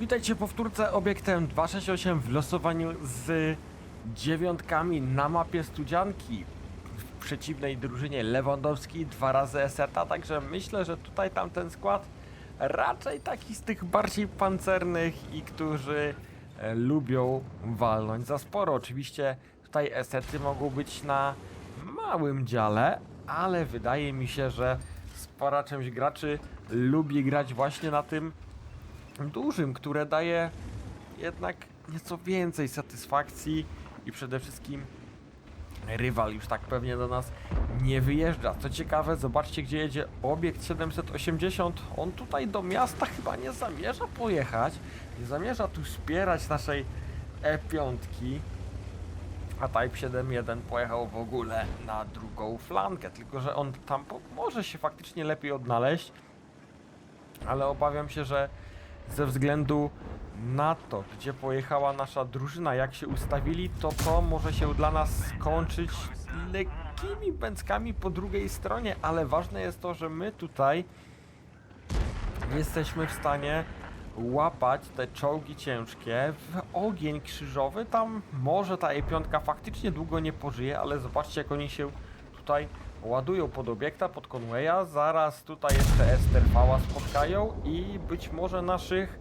Witajcie powtórce obiektem 268 w losowaniu z dziewiątkami na mapie Studzianki. W przeciwnej drużynie Lewandowski dwa razy Eseta, także myślę, że tutaj tamten skład raczej taki z tych bardziej pancernych i którzy e, lubią walnąć za sporo. Oczywiście tutaj Esety mogą być na małym dziale, ale wydaje mi się, że spora część graczy lubi grać właśnie na tym dużym, które daje jednak nieco więcej satysfakcji i przede wszystkim rywal już tak pewnie do nas nie wyjeżdża. Co ciekawe, zobaczcie gdzie jedzie obiekt 780. On tutaj do miasta chyba nie zamierza pojechać. Nie zamierza tu wspierać naszej E5. A Type 7.1 pojechał w ogóle na drugą flankę, tylko że on tam może się faktycznie lepiej odnaleźć, ale obawiam się, że ze względu na to, gdzie pojechała nasza drużyna, jak się ustawili, to to może się dla nas skończyć lekkimi pęckami po drugiej stronie, ale ważne jest to, że my tutaj jesteśmy w stanie łapać te czołgi ciężkie w ogień krzyżowy. Tam może ta E5 faktycznie długo nie pożyje, ale zobaczcie jak oni się tutaj ładują pod obiekta, pod Conwaya. Zaraz tutaj jeszcze Esterfała spotkają i być może naszych,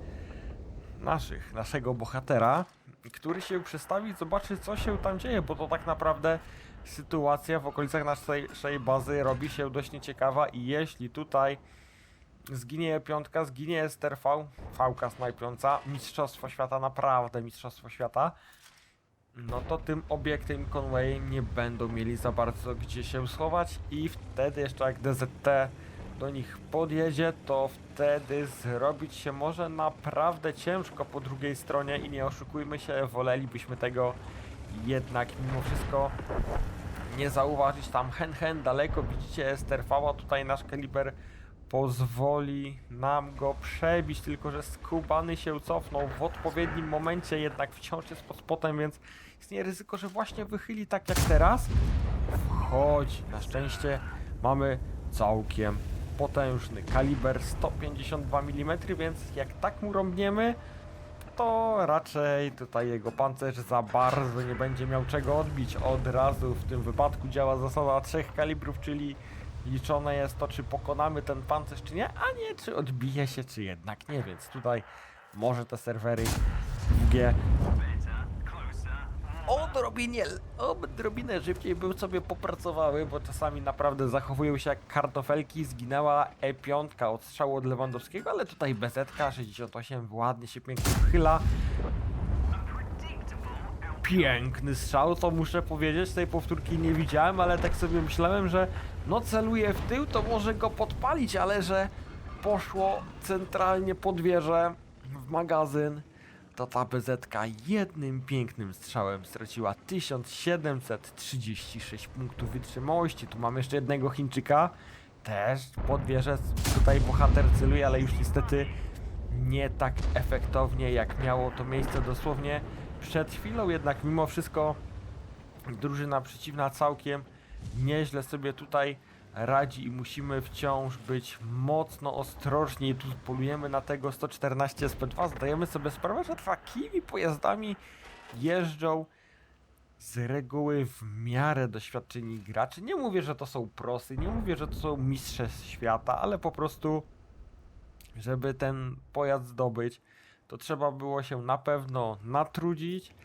naszych, naszego bohatera, który się przestawi, zobaczy co się tam dzieje, bo to tak naprawdę sytuacja w okolicach naszej bazy robi się dość nieciekawa i jeśli tutaj zginie piątka, zginie Ester V, V snajpiąca, Mistrzostwo Świata, naprawdę Mistrzostwo Świata, no to tym obiektem i Conwayem nie będą mieli za bardzo gdzie się schować i wtedy jeszcze jak DZT do nich podjedzie, to wtedy zrobić się może naprawdę ciężko po drugiej stronie i nie oszukujmy się, wolelibyśmy tego jednak mimo wszystko nie zauważyć. Tam hen hen daleko widzicie Esterfała tutaj nasz kaliber pozwoli nam go przebić, tylko że skubany się cofnął w odpowiednim momencie, jednak wciąż jest pod spotem, więc istnieje ryzyko, że właśnie wychyli tak jak teraz. Wchodzi. Na szczęście mamy całkiem potężny kaliber 152 mm, więc jak tak mu rąbniemy, to raczej tutaj jego pancerz za bardzo nie będzie miał czego odbić. Od razu w tym wypadku działa zasada trzech kalibrów, czyli liczone jest to, czy pokonamy ten pancerz, czy nie, a nie czy odbije się, czy jednak nie, więc tutaj może te serwery długie odrobinie, odrobinę szybciej by sobie popracowały, bo czasami naprawdę zachowują się jak kartofelki. Zginęła E5 od strzału od Lewandowskiego, ale tutaj BZ 68 ładnie się pięknie wchyla. Piękny strzał, to muszę powiedzieć, tej powtórki nie widziałem, ale tak sobie myślałem, że no celuje w tył, to może go podpalić, ale że poszło centralnie pod wieżę w magazyn. To ta BZ jednym pięknym strzałem straciła 1736 punktów wytrzymałości. Tu mamy jeszcze jednego Chińczyka, też pod wieżę. Tutaj bohater celuje, ale już niestety nie tak efektownie jak miało to miejsce dosłownie przed chwilą, jednak mimo wszystko drużyna przeciwna całkiem nieźle sobie tutaj radzi i musimy wciąż być mocno ostrożni. Tu polujemy na tego 114 SP2. Zdajemy sobie sprawę, że takimi pojazdami jeżdżą z reguły w miarę doświadczeni gracze. Nie mówię, że to są prosy, nie mówię, że to są mistrze świata, ale po prostu, żeby ten pojazd zdobyć, to trzeba było się na pewno natrudzić,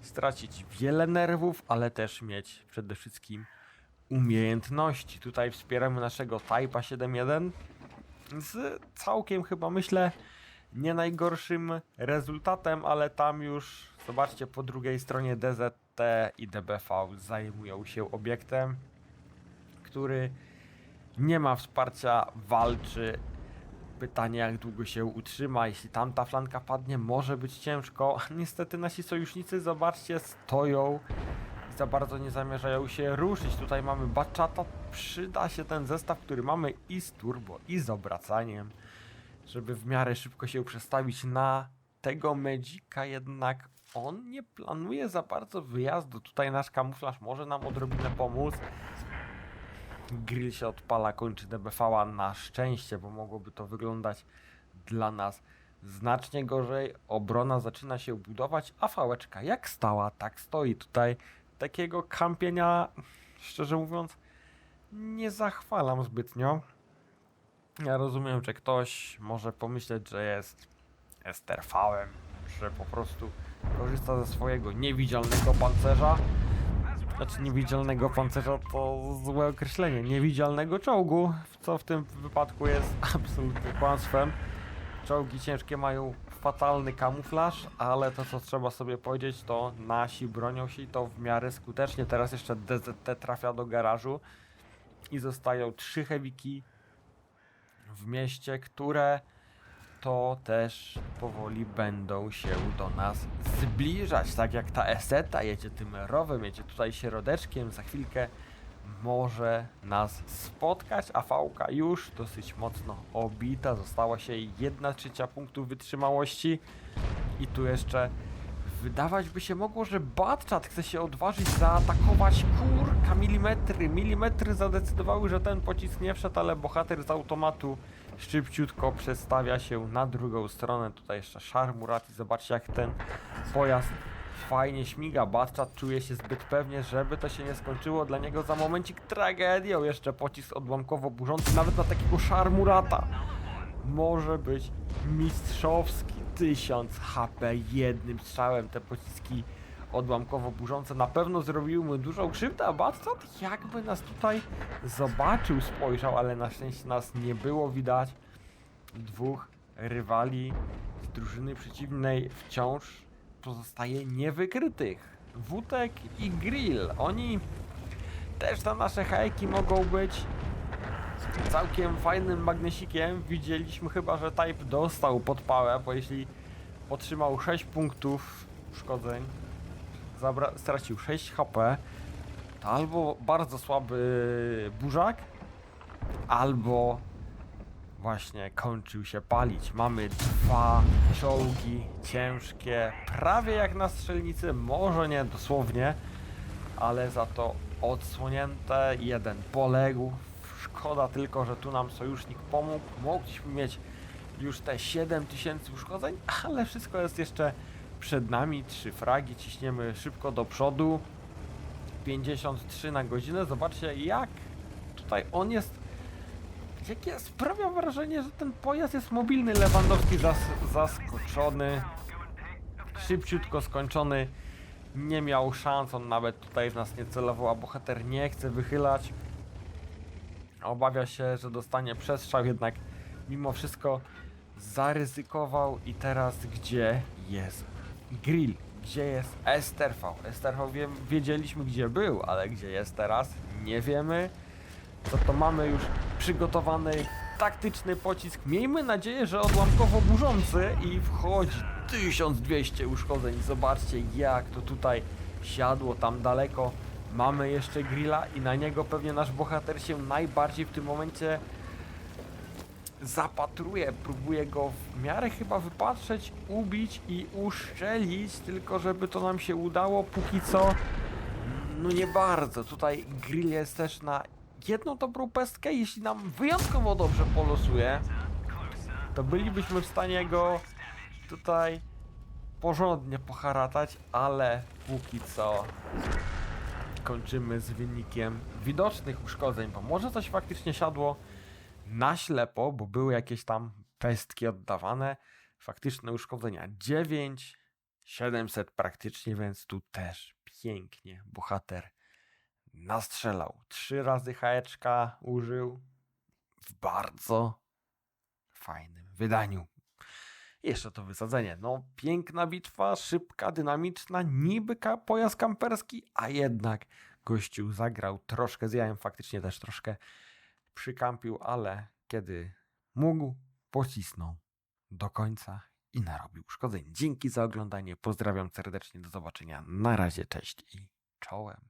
stracić wiele nerwów, ale też mieć przede wszystkim umiejętności. Tutaj wspieramy naszego Type'a 7.1 z całkiem chyba myślę nie najgorszym rezultatem, ale tam już zobaczcie po drugiej stronie DZT i DBV zajmują się obiektem, który nie ma wsparcia, walczy. Pytanie jak długo się utrzyma, jeśli tamta flanka padnie, może być ciężko. Niestety nasi sojusznicy, zobaczcie, stoją i za bardzo nie zamierzają się ruszyć. Tutaj mamy baczata, przyda się ten zestaw, który mamy i z turbo, i z obracaniem, żeby w miarę szybko się przestawić na tego Magica, jednak on nie planuje za bardzo wyjazdu. Tutaj nasz kamuflaż może nam odrobinę pomóc. Grill się odpala, kończy DBV-a na szczęście, bo mogłoby to wyglądać dla nas znacznie gorzej. Obrona zaczyna się budować, a fałeczka jak stała, tak stoi. Tutaj takiego kampienia, szczerze mówiąc, nie zachwalam zbytnio. Ja rozumiem, że ktoś może pomyśleć, że jest esterfałem, że po prostu korzysta ze swojego niewidzialnego pancerza. Znaczy niewidzialnego pancerza to złe określenie. Niewidzialnego czołgu, co w tym wypadku jest absolutnym kłamstwem. Czołgi ciężkie mają fatalny kamuflaż, ale to co trzeba sobie powiedzieć to nasi bronią się i to w miarę skutecznie. Teraz jeszcze DZT trafia do garażu i zostają trzy hewiki w mieście, które to też powoli będą się do nas zbliżać. Tak jak ta Eseta jedzie tym rowem, jedzie tutaj środeczkiem, za chwilkę może nas spotkać, a Fałka już dosyć mocno obita. Została się jedna trzecia punktu wytrzymałości. I tu jeszcze wydawać by się mogło, że Batchat chce się odważyć zaatakować kurka milimetry. Milimetry zadecydowały, że ten pocisk nie wszedł, ale bohater z automatu szybciutko przestawia się na drugą stronę. Tutaj jeszcze Szarmurat i zobaczcie jak ten pojazd fajnie śmiga. Batchat czuje się zbyt pewnie, żeby to się nie skończyło dla niego za momencik tragedią. Jeszcze pocisk odłamkowo burzący nawet na takiego Szarmurata może być mistrzowski 1000 HP jednym strzałem. Te pociski odłamkowo burzące na pewno zrobiły mu dużą krzywdę, a Batchat jakby nas tutaj zobaczył, spojrzał, ale na szczęście nas nie było widać. Dwóch rywali z drużyny przeciwnej wciąż pozostaje niewykrytych. Wutek i Grill. Oni też na nasze hajki mogą być całkiem fajnym magnesikiem. Widzieliśmy chyba, że Type dostał podpałę, bo jeśli otrzymał 6 punktów uszkodzeń, stracił 6 HP, to albo bardzo słaby burzak, albo właśnie kończył się palić. Mamy dwa czołgi ciężkie, prawie jak na strzelnicy, może nie dosłownie, ale za to odsłonięte. Jeden poległ. Szkoda tylko, że tu nam sojusznik pomógł. Mogliśmy mieć już te 7000 uszkodzeń, ale wszystko jest jeszcze przed nami. Trzy fragi, ciśniemy szybko do przodu. 53 na godzinę. Zobaczcie jak tutaj on jest. Jak ja sprawia wrażenie, że ten pojazd jest mobilny. Lewandowski zas zaskoczony. Szybciutko skończony. Nie miał szans, on nawet tutaj w nas nie celował, a bohater nie chce wychylać. Obawia się, że dostanie przestrzał, jednak mimo wszystko zaryzykował i teraz gdzie jest grill? Gdzie jest Esterv? Esterv wiem, wiedzieliśmy gdzie był, ale gdzie jest teraz nie wiemy. Co to mamy już przygotowany taktyczny pocisk. Miejmy nadzieję, że odłamkowo burzący i wchodzi 1200 uszkodzeń. Zobaczcie jak to tutaj siadło tam daleko. Mamy jeszcze grilla i na niego pewnie nasz bohater się najbardziej w tym momencie zapatruje, próbuje go w miarę chyba wypatrzeć, ubić i uszczelić, tylko żeby to nam się udało, póki co no nie bardzo. Tutaj grill jest też na jedną dobrą pestkę, jeśli nam wyjątkowo dobrze polosuje, to bylibyśmy w stanie go tutaj porządnie poharatać, ale póki co kończymy z wynikiem widocznych uszkodzeń, bo może coś faktycznie siadło na ślepo, bo były jakieś tam pestki oddawane. Faktyczne uszkodzenia 9, 700 praktycznie, więc tu też pięknie bohater nastrzelał. Trzy razy haeczka użył w bardzo fajnym wydaniu. Jeszcze to wysadzenie. No, piękna bitwa, szybka, dynamiczna, niby ka pojazd kamperski, a jednak gościu zagrał troszkę z jajem, faktycznie też troszkę przykampił, ale kiedy mógł, pocisnął do końca i narobił uszkodzeń. Dzięki za oglądanie, pozdrawiam serdecznie, do zobaczenia, na razie, cześć i czołem.